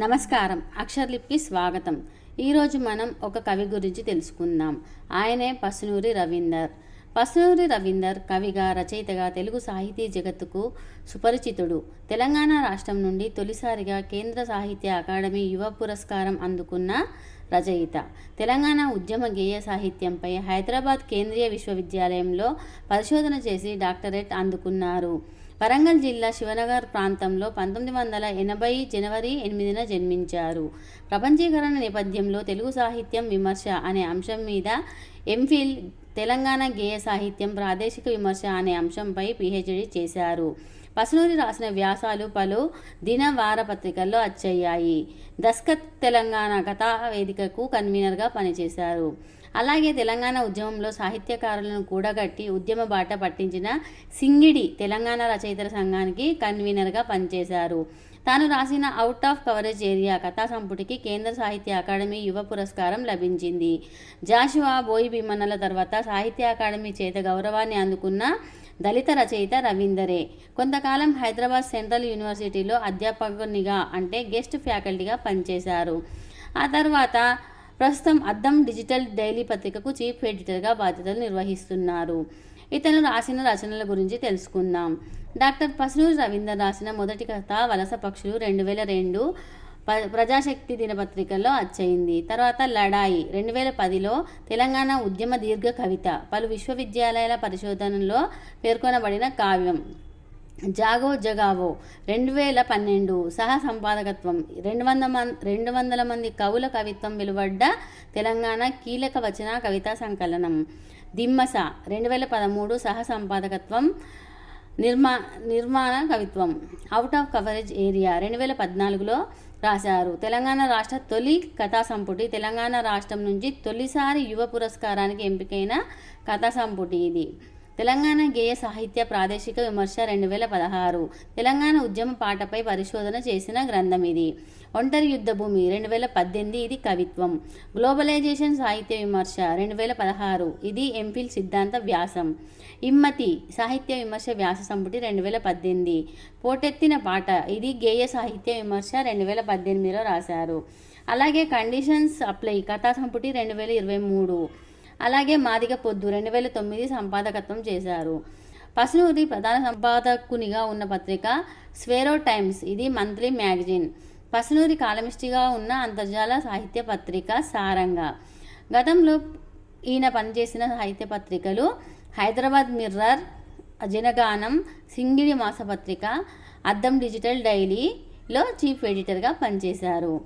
నమస్కారం. అక్షర్లిప్కి స్వాగతం. ఈరోజు మనం ఒక కవి గురించి తెలుసుకుందాం. ఆయనే పసునూరి రవీందర్. పసునూరి రవీందర్ కవిగా రచయితగా తెలుగు సాహితీ జగత్తుకు సుపరిచితుడు. తెలంగాణ రాష్ట్రం నుండి తొలిసారిగా కేంద్ర సాహిత్య అకాడమీ యువ పురస్కారం అందుకున్న రచయిత. తెలంగాణ ఉద్యమ గేయ సాహిత్యంపై హైదరాబాద్ కేంద్రీయ విశ్వవిద్యాలయంలో పరిశోధన చేసి డాక్టరేట్ అందుకున్నారు. వరంగల్ జిల్లా శివనగర్ ప్రాంతంలో పంతొమ్మిది వందల ఎనభై జనవరి ఎనిమిదిన జన్మించారు. ప్రపంచీకరణ నేపథ్యంలో తెలుగు సాహిత్యం విమర్శ అనే అంశం మీద ఎంఫిల్ తెలంగాణ గేయ సాహిత్యం ప్రాదేశిక విమర్శ అనే అంశంపై పిహెచ్డి చేశారు. పసునూరి రాసిన వ్యాసాలు పలు దిన వార పత్రికల్లో అచ్చయ్యాయి. దస్కత్ తెలంగాణ కథా వేదికకు కన్వీనర్గా పనిచేశారు. అలాగే తెలంగాణ ఉద్యమంలో సాహిత్యకారులను కూడగట్టి ఉద్యమ బాట పట్టించిన సింగిడి తెలంగాణ రచయితల సంఘానికి కన్వీనర్గా పనిచేశారు. తాను రాసిన అవుట్ ఆఫ్ కవరేజ్ ఏరియా కథా సంపుటికి కేంద్ర సాహిత్య అకాడమీ యువ పురస్కారం లభించింది. జాషువా బోయి భీమన్నల తర్వాత సాహిత్య అకాడమీ చేత గౌరవాన్ని అందుకున్న దళిత రచయిత రవీందరే. కొంతకాలం హైదరాబాద్ సెంట్రల్ యూనివర్సిటీలో అధ్యాపకునిగా అంటే గెస్ట్ ఫ్యాకల్టీగా పనిచేశారు. ఆ తర్వాత ప్రస్తుతం అద్దం డిజిటల్ డైలీ పత్రికకు చీఫ్ ఎడిటర్గా బాధ్యతలు నిర్వహిస్తున్నారు. ఇతను రాసిన రచనల గురించి తెలుసుకుందాం. డాక్టర్ పసునూరు రవీందర్ రాసిన మొదటి కథ వలస పక్షులు రెండు వేల రెండు ప ప్రజాశక్తి దినపత్రికలో అచ్చయింది. తర్వాత లడాయి రెండు వేల పదిలో తెలంగాణ ఉద్యమ దీర్ఘ కవిత పలు విశ్వవిద్యాలయాల పరిశోధనలో పేర్కొనబడిన కావ్యం. జాగో జగావో. రెండు వేల పన్నెండు సహ సంపాదకత్వం. రెండు వందల మం రెండు వందల మంది కవుల కవిత్వం వెలువడ్డ తెలంగాణ కీలక వచన కవితా సంకలనం. దిమ్మస. రెండు వేల పదమూడు సహ సంపాదకత్వం నిర్మా నిర్మాణ కవిత్వం. అవుట్ ఆఫ్ కవరేజ్ ఏరియా రెండు వేల పద్నాలుగులో రాశారు. తెలంగాణ రాష్ట్ర తొలి కథా సంపుటి. తెలంగాణ రాష్ట్రం నుంచి తొలిసారి యువ పురస్కారానికి ఎంపికైన కథా సంపుటి ఇది. తెలంగాణ గేయ సాహిత్య ప్రాదేశిక విమర్శ రెండు వేల పదహారు తెలంగాణ ఉద్యమ పాటపై పరిశోధన చేసిన గ్రంథం ఇది. ఒంటరి యుద్ధ భూమి రెండు వేల పద్దెనిమిది ఇది కవిత్వం. గ్లోబలైజేషన్ సాహిత్య విమర్శ రెండు వేల పదహారు ఇది ఎంఫిల్ సిద్ధాంత వ్యాసం. ఇమ్మతి సాహిత్య విమర్శ వ్యాస సంపుటి రెండు వేల పద్దెనిమిది పోటెత్తిన పాట ఇది గేయ సాహిత్య విమర్శ రెండు వేల పద్దెనిమిదిలో రాశారు. అలాగే కండిషన్స్ అప్లై కథా సంపుటి రెండు వేల ఇరవై మూడు. అలాగే మాదిగ పొద్దు రెండు వేల తొమ్మిది సంపాదకత్వం చేశారు. పసునూరి ప్రధాన సంపాదకునిగా ఉన్న పత్రిక స్వేరో టైమ్స్ ఇది మంత్లీ మ్యాగజైన్. పసునూరి కాలమిస్టిగా ఉన్న అంతర్జాల సాహిత్య పత్రిక సారంగా. గతంలో ఈయన పనిచేసిన సాహిత్య పత్రికలు హైదరాబాద్ మిర్రర్ జనగానం సింగిడి మాసపత్రిక అద్దం డిజిటల్ డైలీలో చీఫ్ ఎడిటర్గా పనిచేశారు.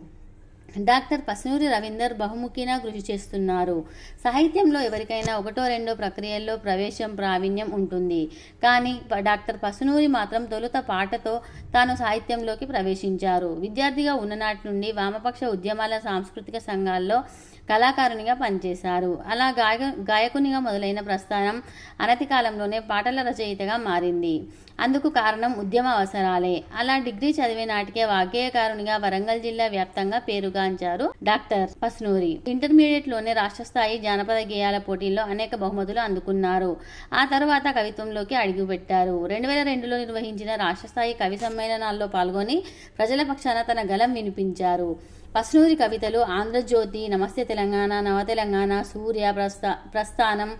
డాక్టర్ పసునూరి రవీందర్ బహుముఖిన కృషి చేస్తున్నారు. సాహిత్యంలో ఎవరికైనా ఒకటో రెండో ప్రక్రియల్లో ప్రవేశం ప్రావీణ్యం ఉంటుంది. కానీ డాక్టర్ పసునూరి మాత్రం తొలుత పాటతో తాను సాహిత్యంలోకి ప్రవేశించారు. విద్యార్థిగా ఉన్ననాటి నుండి వామపక్ష ఉద్యమాల సాంస్కృతిక సంఘాల్లో కళాకారునిగా పనిచేశారు. అలా గాయ గాయకునిగా మొదలైన ప్రస్థానం అనతి కాలంలోనే పాటల రచయితగా మారింది. అందుకు కారణం ఉద్యమ అవసరాలే అలా డిగ్రీ చదివే నాటికే వాగ్గేయకారునిగా వరంగల్ జిల్లా వ్యాప్తంగా పేరుగాంచారు డాక్టర్ పస్నూరి. ఇంటర్మీడియట్లోనే రాష్ట్ర స్థాయి జానపద గేయాల పోటీల్లో అనేక బహుమతులు అందుకున్నారు. ఆ తర్వాత కవిత్వంలోకి అడుగుపెట్టారు. రెండు వేల రెండులో నిర్వహించిన రాష్ట్ర స్థాయి కవి సమ్మేళనాల్లో పాల్గొని ప్రజల పక్షాన తన గలం వినిపించారు. పస్నూరి కవితలు ఆంధ్రజ్యోతి నమస్తే తెలంగాణ నవ తెలంగాణ సూర్య ప్రస్థా ప్రస్థానం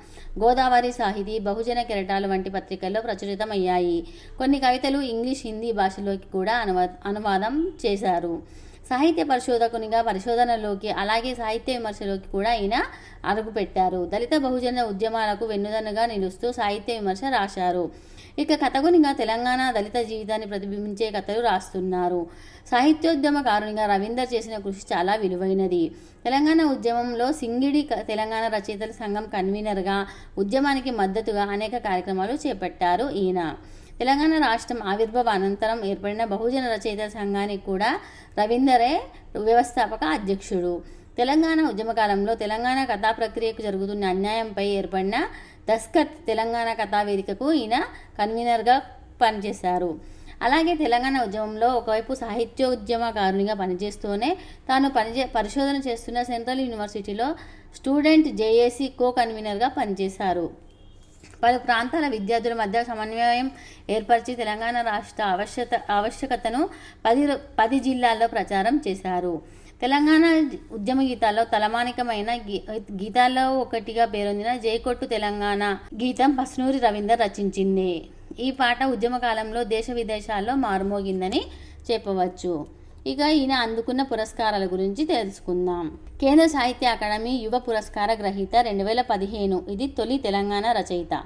గోదావరి సాహితీ బహుజన కెరటాలు వంటి పత్రికల్లో ప్రచురితమయ్యాయి. కొన్ని కవితలు ఇంగ్లీష్ హిందీ భాషలోకి కూడా అనువా అనువాదం చేశారు. సాహిత్య పరిశోధకునిగా పరిశోధనలోకి అలాగే సాహిత్య విమర్శలోకి కూడా ఈయన అడుగుపెట్టారు. దళిత బహుజన ఉద్యమాలకు వెన్నుదన్నుగా నిలుస్తూ సాహిత్య విమర్శ రాశారు. ఇక కథకునిగా తెలంగాణ దళిత జీవితాన్ని ప్రతిబింబించే కథలు రాస్తున్నారు. సాహిత్యోద్యమకారునిగా రవీందర్ చేసిన కృషి చాలా విలువైనది. తెలంగాణ ఉద్యమంలో సింగిడి తెలంగాణ రచయితల సంఘం కన్వీనర్గా ఉద్యమానికి మద్దతుగా అనేక కార్యక్రమాలు చేపట్టారు ఈయన. తెలంగాణ రాష్ట్రం ఆవిర్భావ అనంతరం ఏర్పడిన బహుజన రచయిత సంఘానికి కూడా రవీందరే వ్యవస్థాపక అధ్యక్షుడు. తెలంగాణ ఉద్యమకాలంలో తెలంగాణ కథా ప్రక్రియకు జరుగుతున్న అన్యాయంపై ఏర్పడిన దస్కత్ తెలంగాణ కథా వేదికకు ఈయన కన్వీనర్గా పనిచేశారు. అలాగే తెలంగాణ ఉద్యమంలో ఒకవైపు సాహిత్యోద్యమకారునిగా పనిచేస్తూనే తాను పనిచే పరిశోధన చేస్తున్న సెంట్రల్ యూనివర్సిటీలో స్టూడెంట్ జేఏసీ కో కన్వీనర్గా పనిచేశారు. పలు ప్రాంతాల విద్యార్థుల మధ్య సమన్వయం ఏర్పరిచి తెలంగాణ రాష్ట్ర ఆవశ్యత ఆవశ్యకతను పది పది జిల్లాల్లో ప్రచారం చేశారు. తెలంగాణ ఉద్యమ గీతాల్లో తలమానికమైన గీ- గీతాల్లో ఒకటిగా పేరొందిన జైకొట్టు తెలంగాణ గీతం పస్నూరి రవీందర్ రచించింది. ఈ పాట ఉద్యమ కాలంలో దేశ విదేశాల్లో మారుమోగిందని చెప్పవచ్చు. ఇక ఈయన అందుకున్న పురస్కారాల గురించి తెలుసుకుందాం. కేంద్ర సాహిత్య అకాడమీ యువ పురస్కార గ్రహీత రెండు వేల పదిహేను ఇది తొలి తెలంగాణ రచయిత.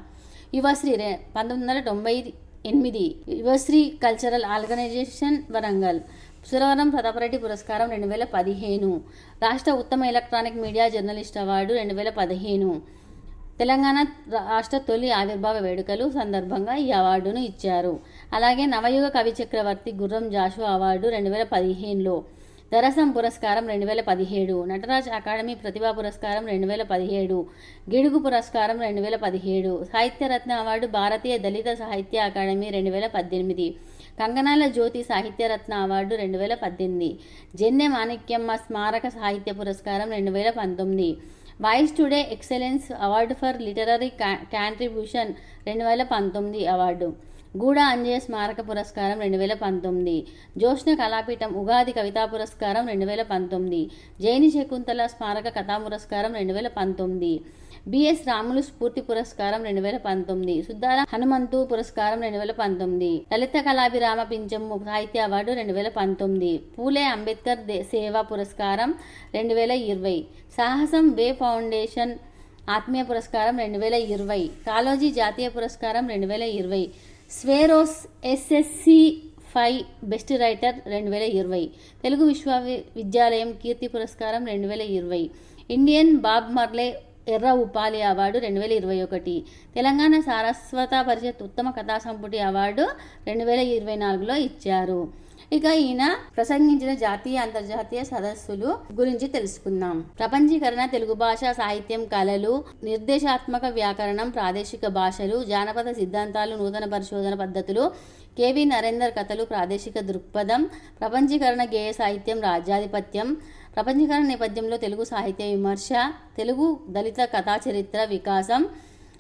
యువశ్రీ రె పంతొమ్మిది వందల తొంభై ఎనిమిది యువశ్రీ కల్చరల్ ఆర్గనైజేషన్ వరంగల్ సురవరం ప్రతాపరెడ్డి పురస్కారం రెండు వేల పదిహేను. రాష్ట్ర ఉత్తమ ఎలక్ట్రానిక్ మీడియా జర్నలిస్ట్ అవార్డు రెండు వేల పదిహేను. తెలంగాణ రాష్ట్ర తొలి ఆవిర్భావ వేడుకలు సందర్భంగా ఈ అవార్డును ఇచ్చారు. అలాగే నవయుగ కవి చక్రవర్తి గుర్రం జాషు అవార్డు రెండు వేల పదిహేనులో. దరసం పురస్కారం రెండు వేల పదిహేడు. నటరాజ్ అకాడమీ ప్రతిభా పురస్కారం రెండు వేల పదిహేడు. గిడుగు పురస్కారం రెండు వేల పదిహేడు. సాహిత్యరత్న అవార్డు భారతీయ దళిత సాహిత్య అకాడమీ రెండు వేల పద్దెనిమిది. కంగనాల జ్యోతి సాహిత్యరత్న అవార్డు రెండు వేల పద్దెనిమిది. జెన్నె మాణిక్యమ్మ స్మారక సాహిత్య పురస్కారం రెండు వేల పంతొమ్మిది. Voice today excellence award for literary contribution రెండు వేల పంతొమ్మిది అవార్డు. గూడ అంజయ స్మారక పురస్కారం రెండు వేల పంతొమ్మిది. జోష్ణ కళాపీఠం ఉగాది కవితా పురస్కారం రెండు వేల పంతొమ్మిది. జైని శకుంతల స్మారక కథా పురస్కారం రెండు వేల పంతొమ్మిది. బిఎస్ రాములు స్ఫూర్తి పురస్కారం రెండు వేల పంతొమ్మిది సుద్దాల హనుమంతు పురస్కారం రెండు వేల పంతొమ్మిది లలిత కళాభిరామ పింఛం సాహిత్య అవార్డు రెండు వేల పంతొమ్మిది పూలే అంబేద్కర్ దే- సేవా పురస్కారం రెండు వేల ఇరవై సాహసం వే ఫౌండేషన్ ఆత్మీయ పురస్కారం రెండు వేల ఇరవై కాలోజీ జాతీయ పురస్కారం రెండు వేల ఇరవై Swaeros SSC five best writer రెండు వేల ఇరవై తెలుగు విశ్వవిద్యాలయం కీర్తి పురస్కారం రెండు వేల ఇరవై ఇండియన్ బాబ్ మర్లే ఎర్ర ఉపాలి అవార్డు రెండు వేల ఇరవై ఒకటి. తెలంగాణ సారస్వత పరిషత్ ఉత్తమ కథా సంపుటి అవార్డు రెండు వేల ఇరవై నాలుగులో ఇచ్చారు. ఇక ఈయన ప్రసంగించిన జాతీయ అంతర్జాతీయ సదస్సులు గురించి తెలుసుకుందాం. ప్రపంచీకరణ తెలుగు భాష సాహిత్యం కళలు నిర్దేశాత్మక వ్యాకరణం ప్రాదేశిక భాషలు జానపద సిద్ధాంతాలు నూతన పరిశోధన పద్ధతులు కేవి నరేందర్ కథలు ప్రాదేశిక దృక్పథం ప్రపంచీకరణ గేయ సాహిత్యం రాజ్యాధిపత్యం ప్రపంచీకరణ నేపథ్యంలో తెలుగు సాహిత్య విమర్శ తెలుగు దళిత కథా చరిత్ర వికాసం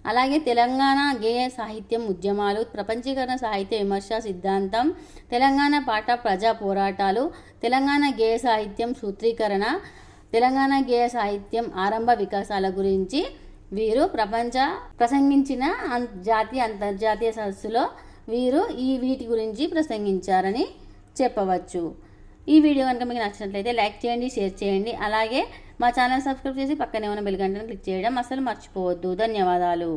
అలాగే తెలంగాణ గేయ సాహిత్యం ఉద్యమాలు ప్రపంచీకరణ సాహిత్య విమర్శ సిద్ధాంతం తెలంగాణ పాట ప్రజా పోరాటాలు తెలంగాణ గేయ సాహిత్యం సూత్రీకరణ తెలంగాణ గేయ సాహిత్యం ఆరంభ వికాసాల గురించి వీరు ప్రపంచ ప్రసంగించిన జాతీయ అంతర్జాతీయ సదస్సులో వీరు ఈ వీటి గురించి ప్రసంగించారని చెప్పవచ్చు. ఈ వీడియో కనుక మీకు నచ్చినట్లయితే లైక్ చేయండి షేర్ చేయండి. అలాగే మా ఛానల్ సబ్స్క్రైబ్ చేసి పక్కనే ఉన్న బెల్ గంటను క్లిక్ చేయడం అసలు మర్చిపోవద్దు. ధన్యవాదాలు.